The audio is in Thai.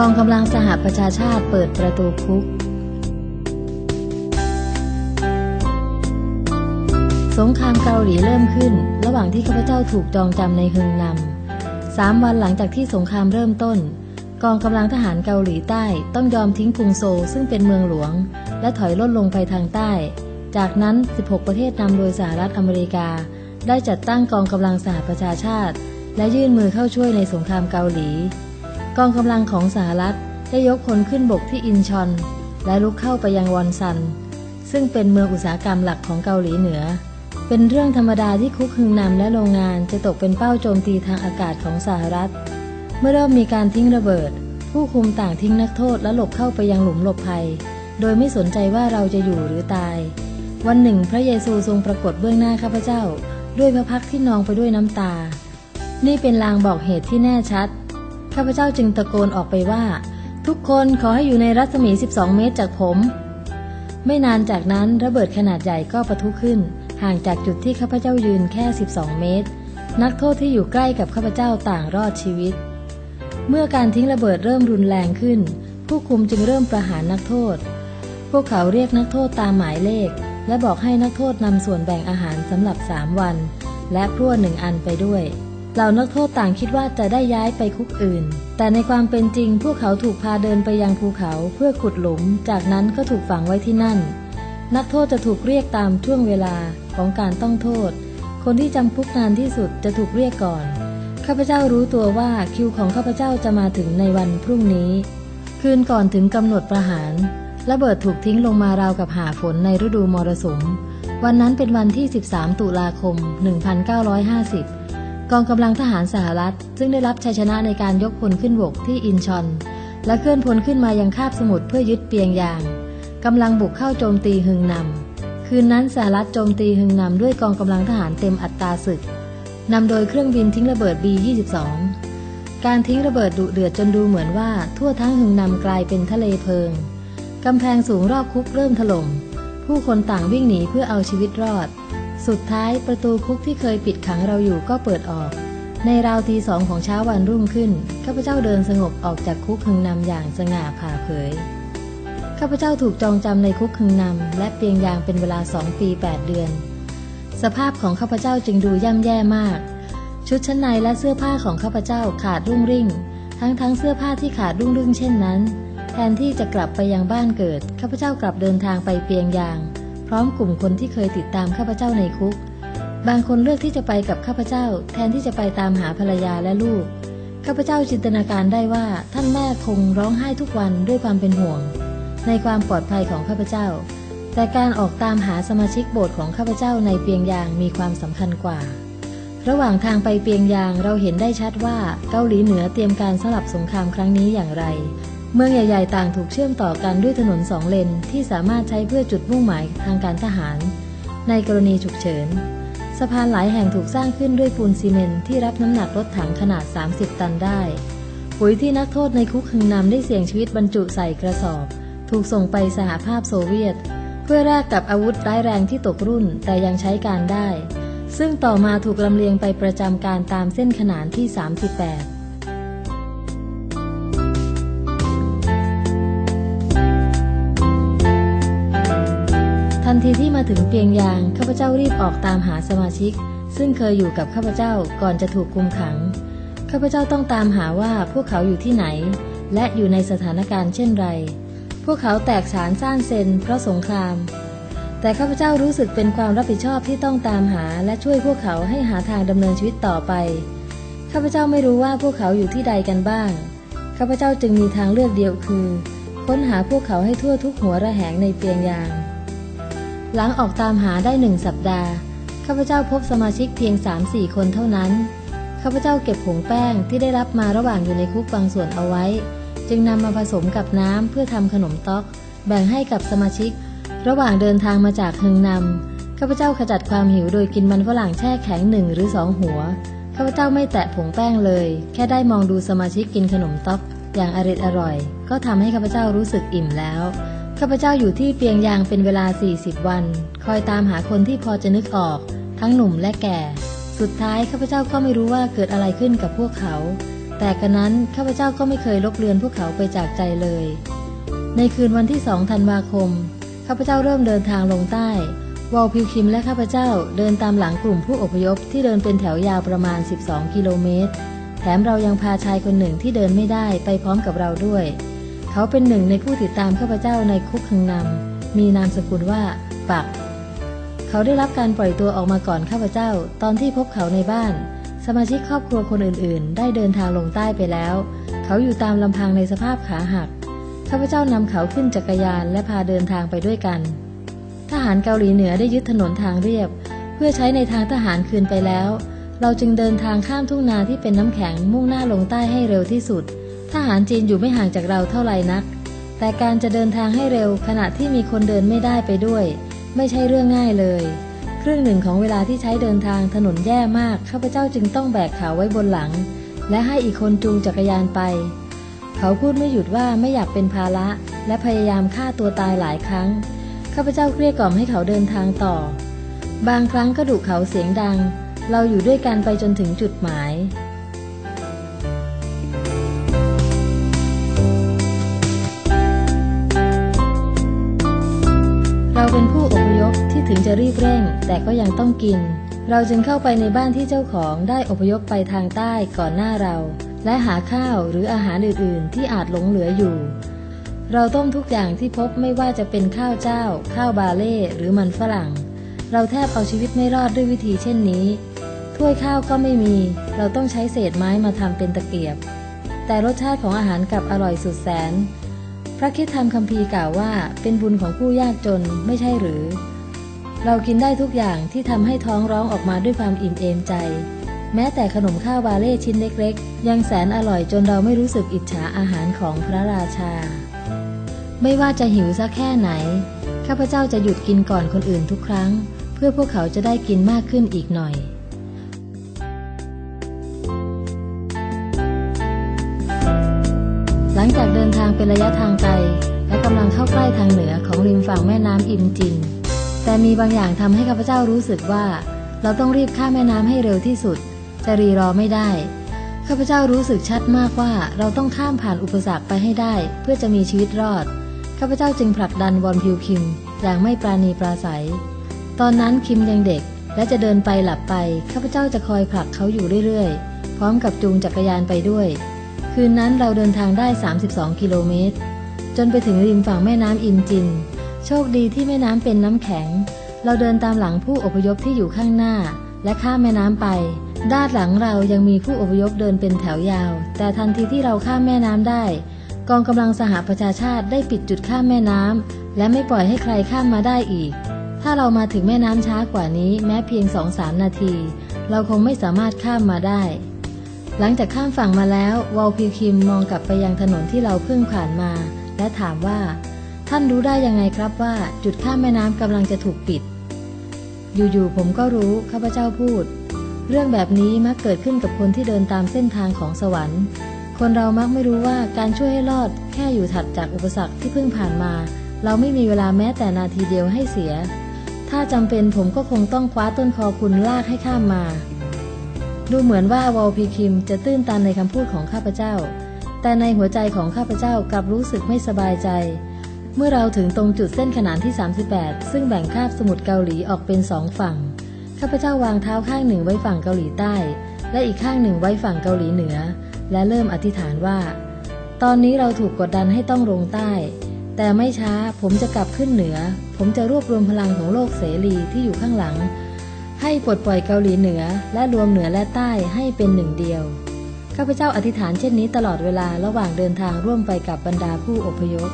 กองกำลังสหประชาชาติเปิดประตูคุก สงครามเกาหลีเริ่มขึ้น ระหว่างที่ข้าพเจ้าถูกจองจำในฮึงนำสามวันหลังจากที่สงครามเริ่มต้น กองกำลังทหารเกาหลีใต้ต้องยอมทิ้งกรุงโซลซึ่งเป็นเมืองหลวง และถอยล่นลงไปทางใต้ จากนั้น 16 ประเทศนำโดยสหรัฐอเมริกา ได้จัดตั้งกองกำลังสหประชาชาติ และยื่นมือเข้าช่วยในสงครามเกาหลี กองกำลังของสหรัฐได้ยกพลขึ้นบกที่อินชอน และลุกเข้าไปยังวอนซัน ซึ่งเป็นเมืองอุตสาหกรรมหลักของเกาหลีเหนือ เป็นเรื่องธรรมดาที่คุกฮึงนำและโรงงานจะตกเป็นเป้าโจมตีทางอากาศของสหรัฐ เมื่อเริ่มมีการทิ้งระเบิด ผู้คุมต่างทิ้งนักโทษและหลบเข้าไปยังหลุมหลบภัย โดยไม่สนใจว่าเราจะอยู่หรือตาย วันหนึ่งพระเยซูทรงปรากฏเบื้องหน้าข้าพเจ้า ด้วยพระพักที่นองไปด้วยน้ำตา นี่เป็นลางบอกเหตุที่แน่ชัด ข้าพเจ้าจึงตะโกนออกไปว่า ทุกคนขอให้อยู่ในรัศมี 12 เมตรจากผม ไม่นานจากนั้นระเบิดขนาดใหญ่ก็ปะทุขึ้น ห่างจากจุดที่ข้าพเจ้ายืนแค่ 12 เมตร นักโทษที่อยู่ใกล้กับข้าพเจ้าต่างรอดชีวิต เมื่อการทิ้งระเบิดเริ่มรุนแรงขึ้น ผู้คุมจึงเริ่มประหารนักโทษ พวกเขาเรียกนักโทษตามหมายเลข และบอกให้นักโทษนำส่วนแบ่งอาหารสำหรับสามวัน และพรั่วหนึ่งอันไปด้วย เหล่านักโทษต่างคิดว่าจะได้ย้ายไปคุกอื่น แต่ในความเป็นจริงพวกเขาถูกพาเดินไปยังภูเขาเพื่อขุดหลุม จากนั้นก็ถูกฝังไว้ที่นั่น นักโทษจะถูกเรียกตามช่วงเวลาของการต้องโทษ คนที่จำคุกนานที่สุดจะถูกเรียกก่อน ข้าพเจ้ารู้ตัวว่าคิวของข้าพเจ้าจะมาถึงในวันพรุ่งนี้ คืนก่อนถึงกำหนดประหาร ระเบิดถูกทิ้งลงมาราวกับหาฝนในฤดูมรสุม วันนั้นเป็นวันที่ 13 ตุลาคม 1950 กองกำลังทหารสหรัฐ ซึ่งได้รับชัยชนะในการยกพลขึ้นบกที่อินชอน และเคลื่อนพลขึ้นมายังคาบสมุทรเพื่อยึดเปียงยางกำลังบุกเข้าโจมตีฮึงนำคืนนั้นสหรัฐโจมตีฮึงนำด้วยกองกำลังทหารเต็มอัตราศึกนำโดยเครื่องบินทิ้งระเบิด B-22 การทิ้งระเบิดดุเดือดจนดูเหมือนว่า ทั่วทั้งฮึงนำกลายเป็นทะเลเพลิงกำแพงสูงรอบคุกเริ่มถล่มผู้คนต่างวิ่งหนีเพื่อเอาชีวิตรอด สุดท้ายประตูคุกที่เคยปิดขังเราอยู่ก็เปิดออก ในราวตีสองของเช้าวันรุ่งขึ้นข้าพเจ้าเดินสงบออกจากคุกฮึงนำอย่างสง่าผ่าเผยข้าพเจ้าถูกจองจำในคุกฮึงนำและเปียงยางเป็นเวลาสองปีแปดเดือน สภาพของข้าพเจ้าจึงดูย่ำแย่มาก ชุดชั้นในและเสื้อผ้าของข้าพเจ้าขาดรุ่งริ่ง ทั้งทั้งเสื้อผ้าที่ขาดรุ่งริ่งเช่นนั้น แทนที่จะกลับไปยังบ้านเกิดข้าพเจ้ากลับเดินทางไปเปียงยาง พร้อมกลุ่มคนที่เคยติดตามข้าพเจ้าในคุก บางคนเลือกที่จะไปกับข้าพเจ้า แทนที่จะไปตามหาภรรยาและลูก ข้าพเจ้าจินตนาการได้ว่าท่านแม่คงร้องไห้ทุกวันด้วยความเป็นห่วง ในความปลอดภัยของข้าพเจ้า แต่การออกตามหาสมาชิกโบสถ์ของข้าพเจ้าในเปียงยางมีความสำคัญกว่า ระหว่างทางไปเปียงยางเราเห็นได้ชัดว่าเกาหลีเหนือเตรียมการสลับสงครามครั้งนี้อย่างไร เมืองใหญ่ ๆ ต่างถูกเชื่อมต่อกันด้วยถนนสองเลนที่สามารถใช้เพื่อจุดมุ่งหมายทางการทหาร ในกรณีฉุกเฉิน สะพานหลายแห่งถูกสร้างขึ้นด้วยปูนซีเมนที่รับน้ำหนักรถถังขนาด 30 ตันได้ ปุ๋ยที่นักโทษในคุกฮึงนำได้เสี่ยงชีวิตบรรจุใส่กระสอบ ถูกส่งไปสหภาพโซเวียต เพื่อแลกกับอาวุธร้ายแรงที่ตกรุ่นแต่ยังใช้การได้ ซึ่งต่อมาถูกลำเลียงไปประจำการตามเส้นขนานที่ 38 ทันทีที่มาถึงเปียงยางข้าพเจ้ารีบออกตามหาสมาชิก ซึ่งเคยอยู่กับข้าพเจ้าก่อนจะถูกคุมขังข้าพเจ้าต้องตามหาว่าพวกเขาอยู่ที่ไหน และอยู่ในสถานการณ์เช่นไร พวกเขาแตกฉานซ่านเซนเพราะสงคราม แต่ข้าพเจ้ารู้สึกเป็นความรับผิดชอบที่ต้องตามหาและช่วยพวกเขาให้หาทางดำเนินชีวิตต่อไปข้าพเจ้าไม่รู้ว่าพวกเขาอยู่ที่ใดกันบ้างข้าพเจ้าจึงมีทางเลือกเดียวคือ ค้นหาพวกเขาให้ทั่วทุกหัวระแหงในเปียงยาง หลังออกตามหาได้หนึ่งสัปดาห์ ข้าพเจ้าพบสมาชิกเพียงสามสี่คนเท่านั้น ข้าพเจ้าเก็บผงแป้งที่ได้รับมาระหว่างอยู่ในคุกบางส่วนเอาไว้ จึงนำมาผสมกับน้ำเพื่อทำขนมต๊อก แบ่งให้กับสมาชิก ระหว่างเดินทางมาจากฮึงนำข้าพเจ้าขจัดความหิวโดยกินมันฝรั่งแช่แข็งหนึ่งหรือสองหัว ข้าพเจ้าไม่แตะผงแป้งเลย แค่ได้มองดูสมาชิกกินขนมต๊อก อย่างอร็ดอร่อย ก็ทำให้ข้าพเจ้ารู้สึกอิ่มแล้ว ข้าพเจ้าอยู่ที่เปียงยางเป็นเวลา 40 วัน คอยตามหาคนที่พอจะนึกออก ทั้งหนุ่มและแก่ สุดท้ายข้าพเจ้าก็ไม่รู้ว่าเกิดอะไรขึ้นกับพวกเขา แต่กระนั้นข้าพเจ้าก็ไม่เคยลบเลือนพวกเขาไปจากใจเลย ในคืนวันที่สองธันวาคมข้าพเจ้าเริ่มเดินทางลงใต้ วอลพิวคิมและข้าพเจ้าเดินตามหลังกลุ่มผู้อพยพที่เดินเป็นแถวยาวประมาณ 12 กิโลเมตร แถมเรายังพาชายคนหนึ่งที่เดินไม่ได้ไปพร้อมกับเราด้วย เขาเป็นหนึ่งในผู้ติดตามข้าพเจ้าในคุกคึงนำมีนามสกุลว่า ปัก เขาได้รับการปล่อยตัวออกมาก่อนข้าพเจ้า ตอนที่พบเขาในบ้าน สมาชิกครอบครัวคนอื่นๆ ได้เดินทางลงใต้ไปแล้ว เขาอยู่ตามลำพังในสภาพขาหักข้าพเจ้านำเขาขึ้นจักรยานและพาเดินทางไปด้วยกัน ทหารเกาหลีเหนือได้ยึดถนนทางเรียบ เพื่อใช้ในทางทหารคืนไปแล้ว เราจึงเดินทางข้ามทุ่งนาที่เป็นน้ำแข็งมุ่งหน้าลงใต้ให้เร็วที่สุด ทหารจีนอยู่ไม่ห่างจากเราเท่าไหร่นัก แต่การจะเดินทางให้เร็วขณะที่มีคนเดินไม่ได้ไปด้วย ไม่ใช่เรื่องง่ายเลย ครึ่งหนึ่งของเวลาที่ใช้เดินทางถนนแย่มากข้าพเจ้าจึงต้องแบกขาไว้บนหลัง และให้อีกคนจูงจักรยานไป เขาพูดไม่หยุดว่าไม่อยากเป็นภาระ และพยายามฆ่าตัวตายหลายครั้งข้าพเจ้าเกลี้ยกล่อมให้เขาเดินทางต่อ บางครั้งก็ดุเขาเสียงดัง เราอยู่ด้วยกันไปจนถึงจุดหมาย ถึงจะรีบเร่ง แต่ก็ยังต้องกิน เราจึงเข้าไปในบ้านที่เจ้าของได้อพยพไปทางใต้ก่อนหน้าเรา และหาข้าวหรืออาหารอื่นๆ ที่อาจหลงเหลืออยู่ เราต้มทุกอย่างที่พบไม่ว่าจะเป็นข้าวเจ้า ข้าวบาเล่หรือมันฝรั่ง เราแทบเอาชีวิตไม่รอดด้วยวิธีเช่นนี้ ถ้วยข้าวก็ไม่มี เราต้องใช้เศษไม้มาทำเป็นตะเกียบ แต่รสชาติของอาหารกลับอร่อยสุดแสนพระคิดธรรมคัมภีร์กล่าวว่า เป็นบุญของผู้ยากจนไม่ใช่หรือ เรากินได้ทุกอย่างที่ทำให้ท้องร้องออกมาด้วยความอิ่มเอมใจ แม้แต่ขนมข้าวบาเล่ชิ้นเล็กๆ ยังแสนอร่อยจนเราไม่รู้สึกอิจฉาอาหารของพระราชา ไม่ว่าจะหิวสักแค่ไหน ข้าพเจ้าจะหยุดกินก่อนคนอื่นทุกครั้ง เพื่อพวกเขาจะได้กินมากขึ้นอีกหน่อยหลังจากเดินทางเป็นระยะทางไกล และกำลังเข้าใกล้ทางเหนือของริมฝั่งแม่น้ำอิมจิน แต่มีบางอย่างทำให้ข้าพเจ้ารู้สึกว่า เราต้องรีบข้ามแม่น้ำให้เร็วที่สุด จะรีรอไม่ได้ ข้าพเจ้ารู้สึกชัดมากว่าเราต้องข้ามผ่านอุปสรรคไปให้ได้ เพื่อจะมีชีวิตรอด ข้าพเจ้าจึงผลักดันวอนพิวคิม อย่างไม่ปราณีปราศัย ตอนนั้นคิมยังเด็กและจะเดินไปหลับไป ข้าพเจ้าจะคอยผลักเขาอยู่เรื่อยๆ พร้อมกับจูงจักรยานไปด้วย คืนนั้นเราเดินทางได้ 32 กิโลเมตร จนไปถึงริมฝั่งแม่น้ำอิมจิน โชคดีที่แม่น้ำเป็นน้ำแข็ง เราเดินตามหลังผู้อพยพที่อยู่ข้างหน้า และข้ามแม่น้ำไป ด้านหลังเรายังมีผู้อพยพเดินเป็นแถวยาว แต่ทันทีที่เราข้ามแม่น้ำได้ กองกำลังสหประชาชาติได้ปิดจุดข้ามแม่น้ำและไม่ปล่อยให้ใครข้ามมาได้อีก ถ้าเรามาถึงแม่น้ำช้ากว่านี้แม้เพียงสองสามนาที เราคงไม่สามารถข้ามมาได้ หลังจากข้ามฝั่งมาแล้ววอลพิวคิมมองกลับไปยังถนนที่เราเพิ่งผ่านมา และถามว่า ท่านรู้ได้ยังไงครับว่า จุดข้ามแม่น้ำกำลังจะถูกปิด อยู่ๆผมก็รู้ข้าพเจ้าพูด เรื่องแบบนี้มักเกิดขึ้นกับคนที่เดินตามเส้นทางของสวรรค์ คนเรามักไม่รู้ว่าการช่วยให้รอด แค่อยู่ถัดจากอุปสรรคที่เพิ่งผ่านมา เราไม่มีเวลาแม้แต่นาทีเดียวให้เสีย ถ้าจำเป็นผมก็คงต้องคว้าต้นคอคุณลากให้ข้ามมา ดูเหมือนว่าวอลพีคิมจะตื้นตันในคำพูดของข้าพเจ้า แต่ในหัวใจของข้าพเจ้ากลับรู้สึกไม่สบายใจ เมื่อเราถึงตรงจุดเส้นขนานที่ 38 ซึ่งแบ่งคาบสมุทรเกาหลีออกเป็นสองฝั่ง ข้าพเจ้าวางเท้าข้างหนึ่งไว้ฝั่งเกาหลีใต้ และอีกข้างหนึ่งไว้ฝั่งเกาหลีเหนือ และเริ่มอธิษฐานว่า ตอนนี้เราถูกกดดันให้ต้องลงใต้ แต่ไม่ช้าผมจะกลับขึ้นเหนือ ผมจะรวบรวมพลังของโลกเสรีที่อยู่ข้างหลัง ให้ปลดปล่อยเกาหลีเหนือ และรวมเหนือและใต้ให้เป็นหนึ่งเดียว ข้าพเจ้าอธิษฐานเช่นนี้ตลอดเวลาระหว่างเดินทางร่วมไปกับบรรดาผู้อพยพ